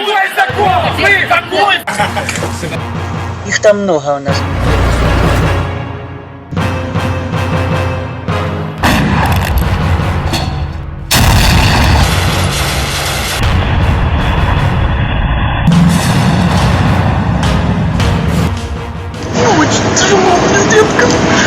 Какой закон? Мы какой? Их там много у нас. Мы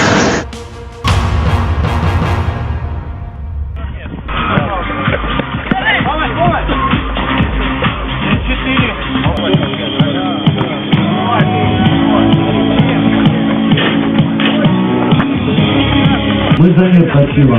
спасибо.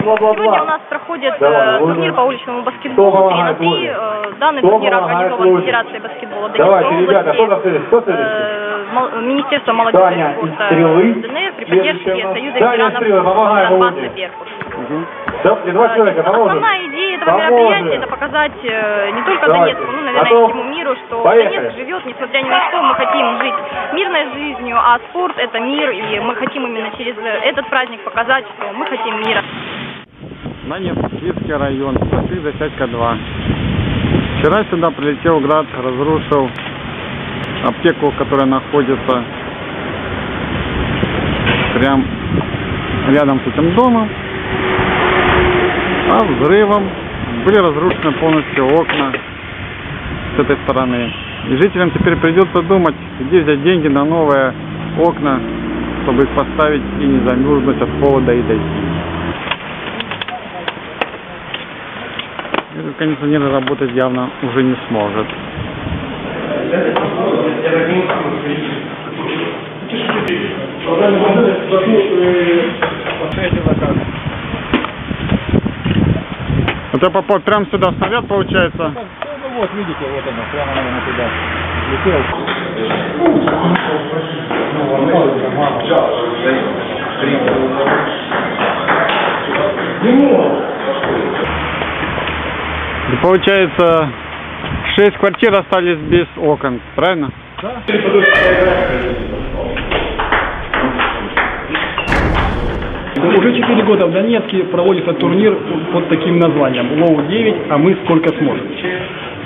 Сегодня у нас проходит э, турнир по уличному баскетболу 3 на 3. Э, Данный турнир организован Федерацией баскетбола Донецкой области. Э, Министерство молодежи и спорта. ДНР при поддержке. Союза ветеранов Донбасса. Беркут. И поможем? Основная идея этого Поможем. мероприятия это показать э, не только Давайте. Донецку, ну, наверное, Готов? и всему миру, что Поехали. Донецк живет, несмотря ни на что, мы хотим жить мирной жизнью, а спорт это мир, и мы хотим именно через этот праздник показать, что мы хотим мира. Донецк, Киевский район, проспект Засядька 2. Вчера сюда прилетел град, разрушил аптеку, которая находится прям рядом с этим домом. А взрывом были разрушены полностью окна с этой стороны. И жителям теперь придется думать, где взять деньги на новые окна, чтобы их поставить и не замерзнуть от холода и дождей. Этот кондиционер работать явно уже не сможет. Это попал прям сюда снаряд получается? Ну вот, видите, вот оно, прямо, наверное, туда летел. И получается, шесть квартир остались без окон, правильно? Уже 4 года в Донецке проводится турнир под таким названием «Лоу-9, а мы сколько сможем».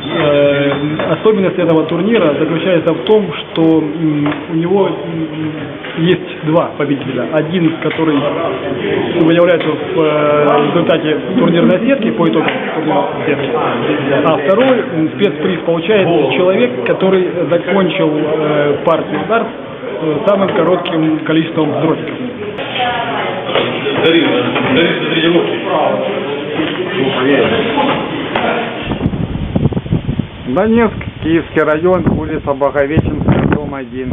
Э, Особенность этого турнира заключается в том, что у него есть два победителя. Один, который выявляется в э, результате турнирной сетки по итогам турнирной сетки. А второй спецприз получает человек, который закончил э, партию дарт э, самым коротким количеством дротиков. Донецк, Киевский район, улица Боговеченская, дом 1.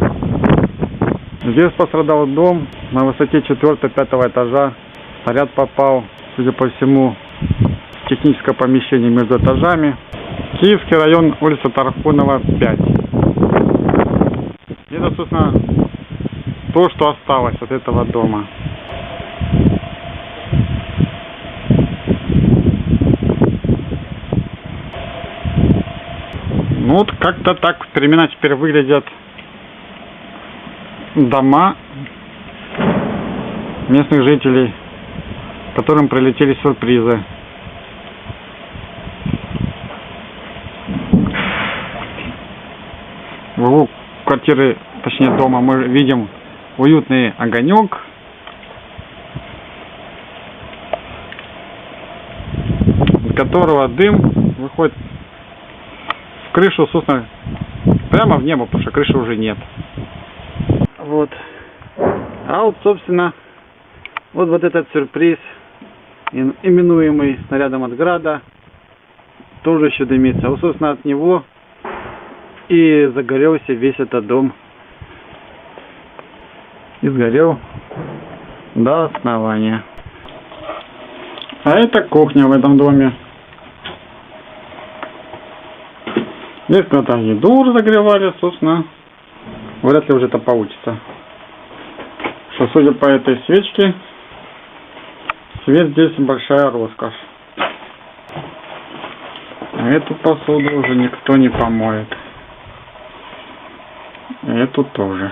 Здесь пострадал дом на высоте 4-5 этажа. Снаряд попал, судя по всему, в техническое помещение между этажами. Киевский район, улица Тархунова, 5. Это, собственно, то, что осталось от этого дома. Ну вот как-то так времена теперь выглядят дома местных жителей, которым прилетели сюрпризы. В углу квартиры, точнее дома, мы видим уютный огонек. из которого дым выходит крышу, собственно, прямо в небо, потому что крыши уже нет. Вот. А вот, собственно, вот, вот этот сюрприз, именуемый снарядом от града, тоже еще дымится. Вот, собственно, от него и загорелся весь этот дом. И сгорел до основания. А это кухня в этом доме. Здесь когда еду разогревали, собственно, вряд ли уже это получится. Что, судя по этой свечке, свет здесь большая роскошь. А эту посуду уже никто не помоет. Эту тоже.